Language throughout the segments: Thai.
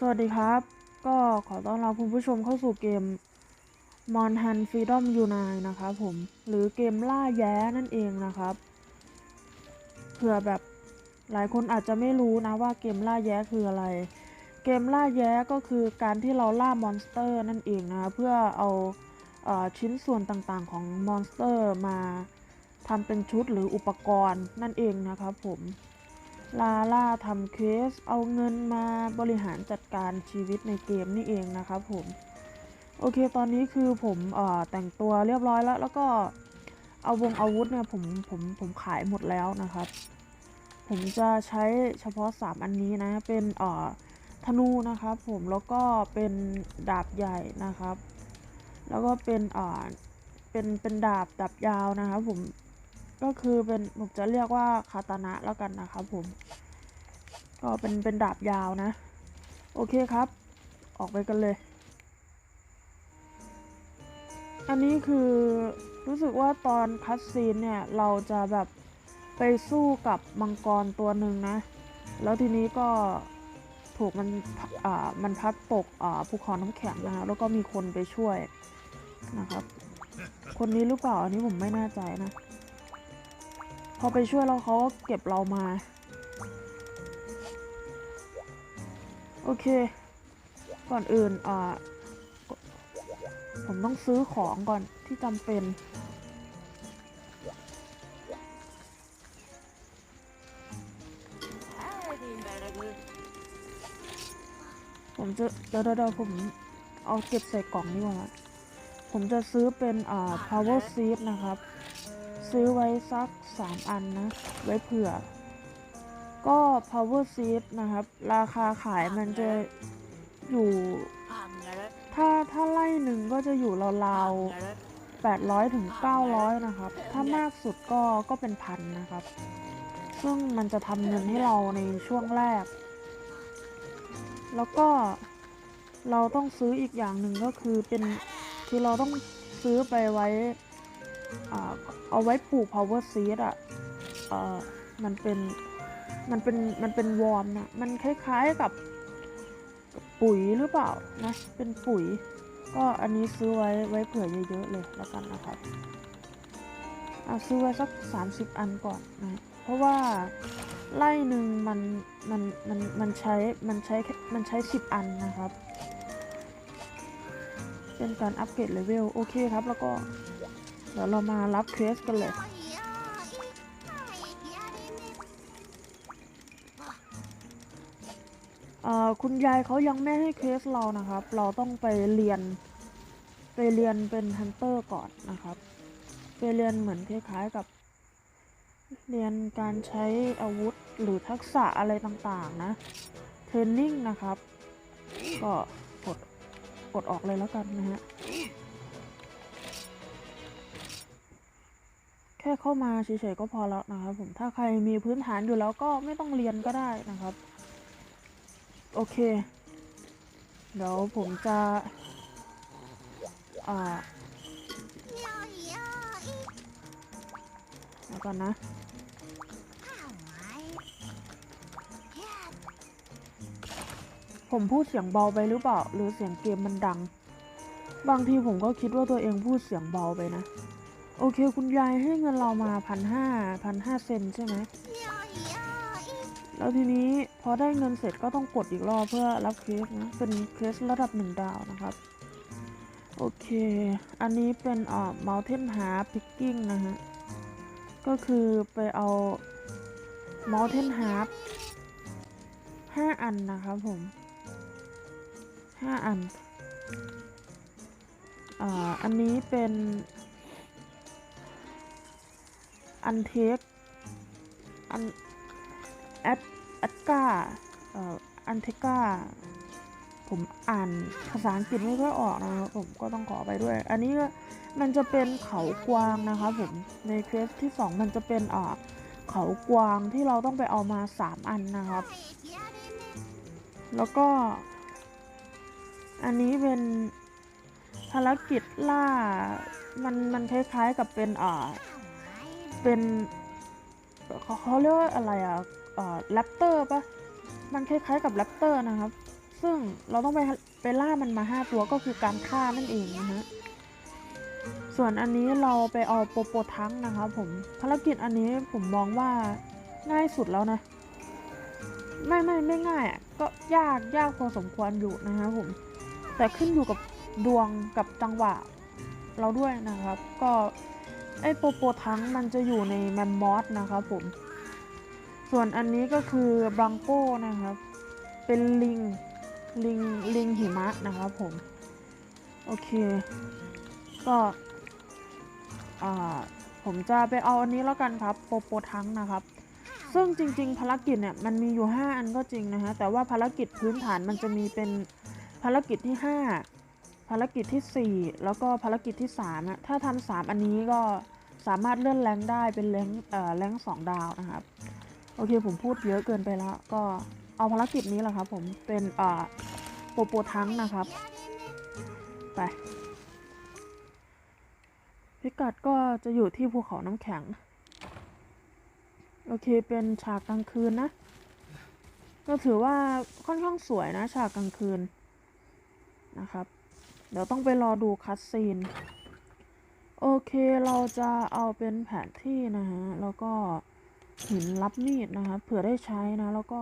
สวัสดีครับ ก็ขอต้อนรับคุณผู้ชมเข้าสู่เกม m o n h u n Freedom Unite นะครับผม หรือเกมล่าแย้นั่นเองนะครับ เผื่อแบบหลายคนอาจจะไม่รู้นะว่าเกมล่าแย้คืออะไร เกมล่าแย้ก็คือการที่เราล่ามอนสเตอร์นั่นเองนะเพื่อเอาเออชิ้นส่วนต่างๆของมอนสเตอร์มาทำเป็นชุดหรืออุปกรณ์นั่นเองนะครับผม ลาล่าทำเคสเอาเงินมาบริหารจัดการชีวิตในเกมนี่เองนะครับผม โอเคตอนนี้คือผมเอ่อแต่งตัวเรียบร้อยแล้ว แล้วก็เอาวงอาวุธเนี่ยผมผมผมขายหมดแล้วนะครับ ผมจะใช้เฉพาะ 3 อันนี้นะ เป็นเอ่อธนูนะครับผมแล้วก็เป็นดาบใหญ่นะครับ แล้วก็เป็นเอ่อเป็นเป็นดาบดาบยาวนะครับผม ก็คือเป็นผมจะเรียกว่าคาตานะแล้วกันนะครับผม ก็เป็นเป็นดาบยาวนะ โอเคครับ ออกไปกันเลย อันนี้คือรู้สึกว่าตอนคัดซีนเนี่ยเราจะแบบไปสู้กับมังกรตัวหนึ่งนะ แล้วทีนี้ก็ถูกมันอ่ามันพัดตกอ่าภูเขาน้ำแข็งนะฮะแล้วก็มีคนไปช่วยนะครับ คนนี้หรือเปล่าอันนี้ผมไม่แน่ใจนะ พอไปช่วยแล้วเขาก็เก็บเรามา โอเค ก่อนอื่นอ่าผมต้องซื้อของก่อนที่จำเป็นผมจะเดี๋ยวเดี๋ยวเดี๋ยวผมเอาเก็บใส่กล่องนี่ก่อนนะผมจะซื้อเป็นอ่า power seed นะครับ ซื้อไว้สัก 3 อันนะ ไว้เผื่อ ก็ power seed นะครับ ราคาขายมันจะอยู่ถ้าถ้าไล่หนึ่งก็จะอยู่ราวๆ800ถึง900 นะครับ ถ้ามากสุดก็ก็เป็นพันนะครับ ซึ่งมันจะทำเงินให้เราในช่วงแรก แล้วก็เราต้องซื้ออีกอย่างหนึ่งก็คือเป็นคือเราต้องซื้อไปไว้ เอาไว้ปลูก power seed อะมันเป็นมันเป็นมันเป็นวอร์มนะมันคล้ายๆกับกับปุ๋ยหรือเปล่านะเป็นปุ๋ย ก็อันนี้ซื้อไว้ไว้เผื่อเยอะๆเลยแล้วกันนะครับเอาซื้อไว้สัก 30 อันก่อนนะเพราะว่าไล่หนึ่งมันมันมันมันใช้มันใช้มันใช้ 10 อันนะครับ เป็นการอัปเกรดเลเวลโอเคครับแล้วก็ เดี๋ยวเรามารับเคสกันเลยเอ่อคุณยายเขายังไม่ให้เคสเรานะครับ เราต้องไปเรียน ไปเรียนเป็นฮันเตอร์ก่อนนะครับ ไปเรียนเหมือนคล้ายๆกับ เรียนการใช้อาวุธหรือทักษะอะไรต่างๆ นะ เทรนนิ่งนะครับ ก็กดกดออกเลยแล้วกันนะฮะ ค่เข้ามาเฉยๆก็พอแล้วนะครับผมถ้าใครมีพื้นฐานอยู่แล้วก็ไม่ต้องเรียนก็ได้นะครับ โอเค เดี๋ยวผมจะ อ่าเดี๋ยวก่อนนะผมพูดเสียงเบาไปหรือเปล่า หรือเสียงเกมมันดัง บางทีผมก็คิดว่าตัวเองพูดเสียงเบาไปนะ โอเค คุณยายให้เงินเรามาพันห้าพันห้าเซนใช่ไหมแล้วทีนี้พอได้เงินเสร็จก็ต้องกดอีกรอบเพื่อรับเคสนะ เป็นเคสระดับหนึ่งดาวนะครับ โอเค อันนี้เป็นเอ่อ mountain h a r picking นะฮะ ก็คือไปเอา mountain h a r ห้าอันนะครับผมห้าอัน อ่า อันนี้เป็น อันเทคอันแอดแอดกาเอ่ออันเทกาผมอ่านภาษาอังกฤษไม่ค่อยออกนะครับผมก็ต้องขอไปด้วย อันนี้มันจะเป็นเขากวางนะครับผมในเคสที่สองมันจะเป็นอ่าเขากวางที่เราต้องไปเอามาสามอันนะครับ แล้วก็ อันนี้เป็นภารกิจล่ามันมันคล้ายๆกับเป็นอ่า เป็นเขาเขาเรียกว่าอะไรอะเอ่อแรปเตอร์ปะมันคล้ายๆกับแรปเตอร์นะครับ ซึ่งเราต้องไปไปล่ามันมาห้าตัวก็คือการฆ่านั่นเองนะฮะส่วนอันนี้เราไปเอาโปโปทั้งนะครับผมภารกิจอันนี้ผมมองว่าง่ายสุดแล้วนะ ไม่ไม่ไม่ง่ายอะก็ยากยากพอสมควรอยู่นะครับผม แต่ขึ้นอยู่กับดวงกับจังหวะเราด้วยนะครับ ก็ ไอ้โปโปทังมันจะอยู่ในแมมมอสนะครับผม ส่วนอันนี้ก็คือบรังโก้นะครับ เป็นลิง ลิง ลิงหิมะนะครับผม โอเค ก็ อ่า ผมจะไปเอาอันนี้แล้วกันครับ โปโปทังนะครับ ซึ่งจริง ๆ ภารกิจเนี่ยมันมีอยู่ 5 อันก็จริงนะฮะ แต่ว่าภารกิจพื้นฐานมันจะมีเป็นภารกิจที่ 5 ภารกิจที่ 4 แล้วก็ภารกิจที่3อะถ้าทำสามอันนี้ก็สามารถเลื่อนแรงได้เป็นแรงเอ่อแรงสองดาวนะครับ โอเคผมพูดเยอะเกินไปแล้ว ก็เอาภารกิจนี้แหละครับผมเป็นอ่าโปโปทั้งนะครับ ไป พิกัดก็จะอยู่ที่ภูเขาน้ำแข็ง โอเคเป็นฉากกลางคืนนะ ก็ถือว่าค่อนข้างสวยนะฉากกลางคืนนะครับ เดี๋ยวต้องไปรอดูคัดซีน โอเคเราจะเอาเป็นแผนที่นะฮะ แล้วก็หินรับมีดนะครับเผื่อได้ใช้นะ แล้วก็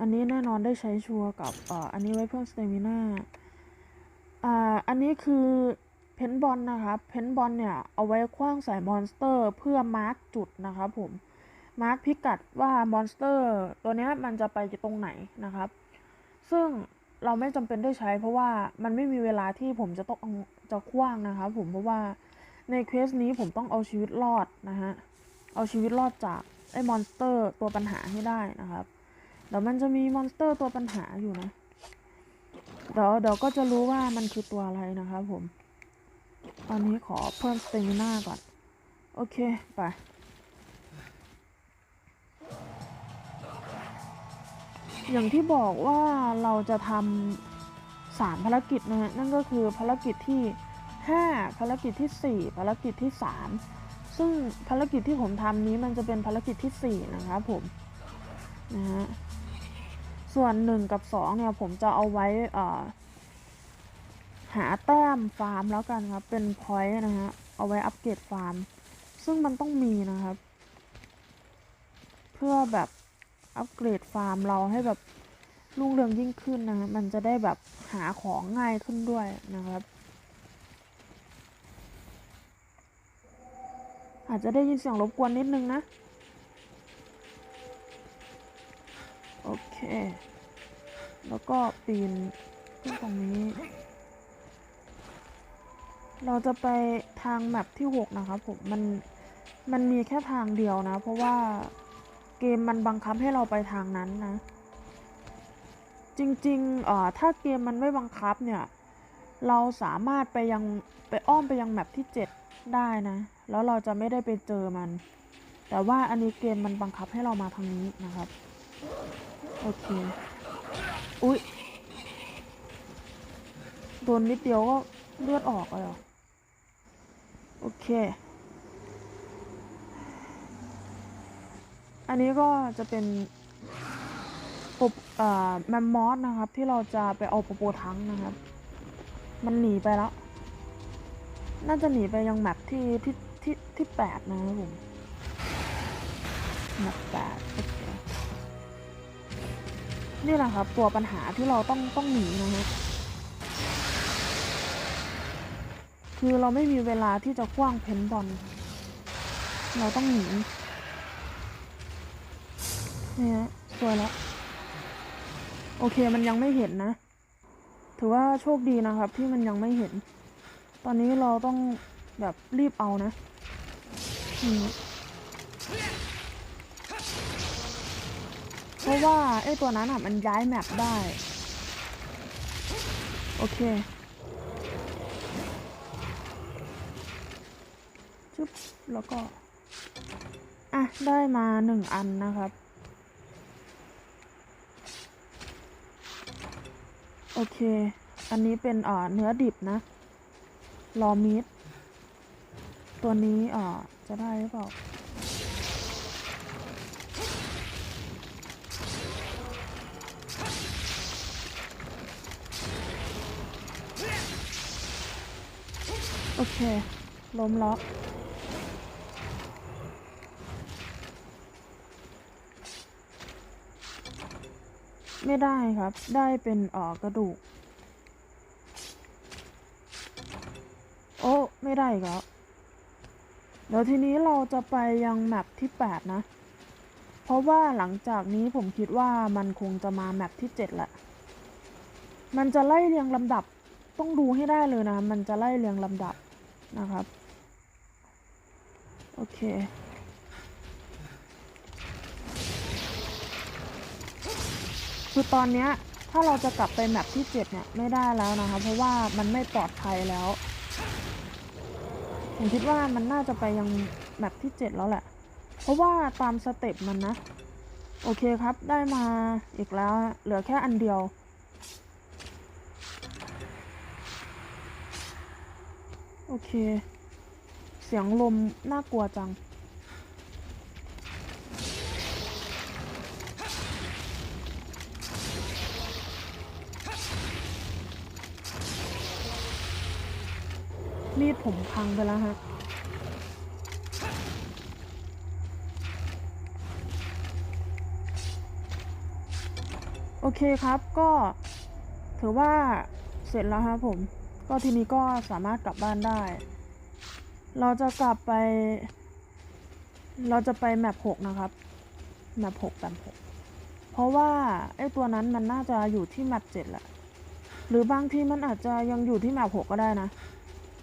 อันนี้แน่นอนได้ใช้ชัวร์กับออันนี้ไว้เพิ่มสเตมิน่าอ่าอันนี้คือเพนบอลนะครับเพนบอลเนี่ย เอาไว้คว้างใส่มอนสเตอร์ เพื่อมาร์กจุดนะครับผมมาร์กพิกัดว่ามอนสเตอร์ ตัวเนี้ยมันจะไปตรงไหนนะครับ ซึ่ง เราไม่จำเป็นได้ใช้ เพราะว่ามันไม่มีเวลาที่ผมจะต้องจะคว้างนะครับผมเพราะว่าในเควสนี้ผมต้องเอาชีวิตรอดนะฮะเอาชีวิตรอดจากไอ้มอนสเตอร์ตัวปัญหาให้ได้นะครับเดี๋ยวมันจะมีมอนสเตอร์ตัวปัญหาอยู่นะเดี๋ยวเดี๋ยวก็จะรู้ว่ามันคือตัวอะไรนะครับผม ตอนนี้ขอเพิ่มสเตมิน่าก่อน โอเค ไป อย่างที่บอกว่าเราจะทำสามภารกิจนะฮะนั่นก็คือภารกิจที่ 5 ภารกิจที่ 4 ภารกิจที่ 3 ซึ่งภารกิจที่ผมทำนี้มันจะเป็นภารกิจที่ 4 นะครับผมนะฮะส่วน 1 กับ 2 เนี่ยผมจะเอาไว้อ่าหาแต้มฟาร์มแล้วกันครับเป็นพอยต์นะฮะเอาไว้อัปเกรดฟาร์ม ซึ่งมันต้องมีนะครับ เพื่อแบบ อัปเกรดฟาร์มเราให้แบบรุ่งเรืองยิ่งขึ้นนะฮะมันจะได้แบบหาของง่ายขึ้นด้วยนะครับ อาจจะได้ยินเสียงรบกวนนิดนึงนะ โอเค แล้วก็ปีนขึ้นตรงนี้ เราจะไปทางแมปที่ 6 นะครับผม มัน มันมีแค่ทางเดียวนะ เพราะว่า เกมมันบังคับให้เราไปทางนั้นนะ จริงๆเอ่อถ้าเกมมันไม่บังคับเนี่ย เราสามารถไปยังไปอ้อมไปยังแมปที่ 7 ได้นะ แล้วเราจะไม่ได้ไปเจอมัน แต่ว่าอันนี้เกมมันบังคับให้เรามาทางนี้นะครับ โอเค อุ๊ย โดนนิดเดียวก็เลือดออกเลยโอเค อันนี้ก็จะเป็นปบอแมมมอสนะครับ ที่เราจะไปเอาโปโปทังนะครับ มันหนีไปแล้ว น่าจะหนีไปยังแมปที่ที่ที่ที่แปดนะครับผมแมปแปดโอเคนี่แหละครับ ตัวปัญหาที่เราต้องต้องหนีนะฮะคือเราไม่มีเวลาที่จะคว้างเพนบอล เราต้องหนี นี่ยสวยแล้วโอเคมันยังไม่เห็นนะ ถือว่าโชคดีนะครับ ที่มันยังไม่เห็น ตอนนี้เราต้องแบบรีบเอานะเพราะว่าไอ้ตัวนั้นอะมันย้ายแมปได้ โอเคจุ๊บแล้วก็ อะ ได้มาหนึ่งอันนะครับ โอเค อันนี้เป็นอ่อเนื้อดิบนะ รอมิด ตัวนี้อ่อจะได้หรือเปล่า โอเค ล้มล็อก ไม่ได้ครับ ได้เป็นอ่อกระดูก โอ้ ไม่ได้กแล้วเดี๋ยวทีนี้เราจะไปยังแมปที่ 8 นะ เพราะว่าหลังจากนี้ผมคิดว่ามันคงจะมาแมปที่ 7 แหละ มันจะไล่เรียงลำดับ ต้องดูให้ได้เลยนะ มันจะไล่เรียงลำดับนะครับ โอเค คือตอนเนี้ยถ้าเราจะกลับไปแมปที่ 7 เนี่ย ไม่ได้แล้วนะคะ เพราะว่ามันไม่ปลอดภัยแล้วผมคิดว่ามันน่าจะไปยังแมปที่ 7 แล้วแหละ เพราะว่าตามสเต็ปมันนะ โอเคครับได้มาอีกแล้วเหลือแค่อันเดียว โอเค เสียงลมน่ากลัวจัง มีดผมพังไปแล้วฮะโอเคครับก็ถือว่าเสร็จแล้วครับผม ก็ทีนี้ก็สามารถกลับบ้านได้ เราจะกลับไป เราจะไปแมปหกนะครับ แมปหกแมปหกเพราะว่าไอ้ตัวนั้นมันน่าจะอยู่ที่แมปเจ็ดแหละ หรือบางทีมันอาจจะยังอยู่ที่แมปหกก็ได้นะ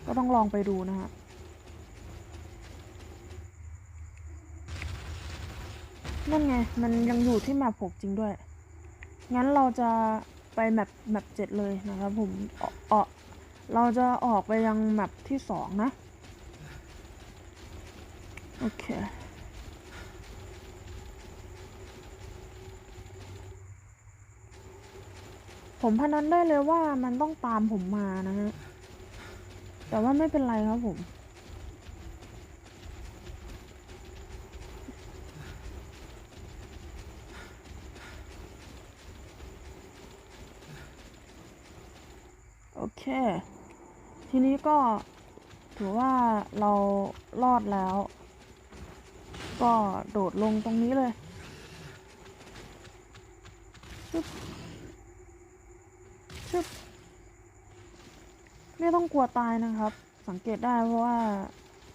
ก็ต้องลองไปดูนะฮะนั่นไง มันยังอยู่ที่แมปหกจริงด้วย งั้นเราจะไปแมปแมปเจ็ดเลยนะครับผมเออเออเราจะออกไปยังแมปที่สองนะ โอเคผมพนันได้เลยว่ามันต้องตามผมมานะฮะ แต่ว่าไม่เป็นไรครับผมโอเค ทีนี้ก็ถือว่าเรารอดแล้ว ก็โดดลงตรงนี้เลยชึบชึบ ไม่ต้องกลัวตายนะครับ สังเกตได้เพราะว่า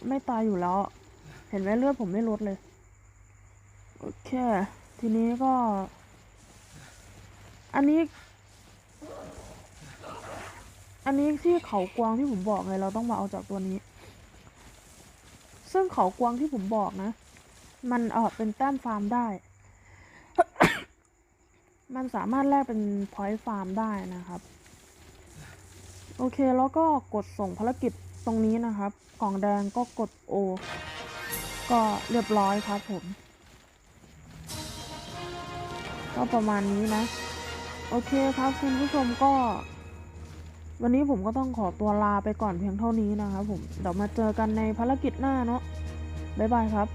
ไม่ตายอยู่แล้ว เห็นไหมเลือดผมไม่ลดเลย โอเค ทีนี้ก็ อันนี้ อันนี้ที่เขากวางที่ผมบอกไงเราต้องมาเอาจากตัวนี้ ซึ่งเขากวางที่ผมบอกนะ มันเออเป็นแต้มฟาร์มได้ มันสามารถแลกเป็นพอยต์ฟาร์มได้นะครับ โอเคแล้วก็กดส่งภารกิจตรงนี้นะครับ กล่องแดงก็กด O ก็เรียบร้อยครับผม ก็ประมาณนี้นะ โอเคครับคุณผู้ชมก็ วันนี้ผมก็ต้องขอตัวลาไปก่อนเพียงเท่านี้นะครับผม เดี๋ยวมาเจอกันในภารกิจหน้าเนาะบ๊ายบายครับ